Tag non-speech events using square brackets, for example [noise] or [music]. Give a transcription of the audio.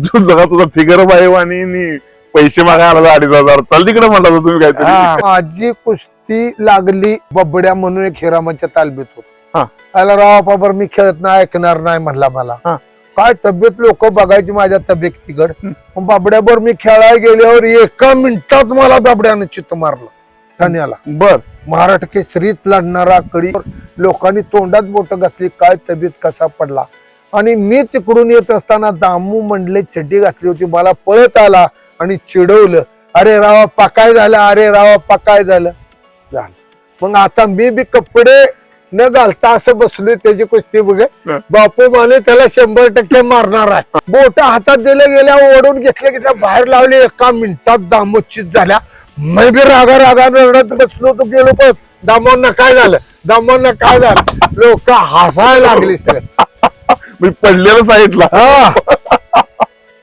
[laughs] तुझा तुझा फिगर बाई आणि नी पैसे मागायला अडीच हजार. चल तिकडे म्हणला होता तुम्ही हा, माझी कुस्ती लागली बबड्या म्हणून एक हिरामाच्या तालमीत हा. होत आला राव बाबर मी खेळत नाही ऐकणार नाही म्हणला मला. काय तब्येत लोक बघायची माझ्या तब्येत तिकड. मग बाबड्यावर मी खेळायला गेल्यावर एका मिनिटात मला बाबड्यानं चित्त मारलं ठाण्याला बर. महाराष्ट्र केसरीत लढणारा कडी. लोकांनी तोंडात बोट घातली काय तब्येत कसा पडला? आणि मी तिकडून येत असताना दामू मंडले चड्डी घातली होती. मला पळत आला आणि चिडवलं. अरे रावा पकाय झालं. अरे रावा पकाय झालं. झालं. मग आता मी बी कपडे न घालता असं बसलोय त्याची कुस्ती बघ. बापू माने त्याला शंभर टक्के मारणार आहे. बोट हातात दिल्या गेल्या ओढून घेतल्या घेतल्या बाहेर लावले एका मिनिटात दामोचित झाल्या. मी बी रागा रागा रडत बसलो तो गेलो पण दामोंना काय झालं? दामोंना काय झालं? लोक हसायला लागली सर मी पडलेलं साईडला. हा.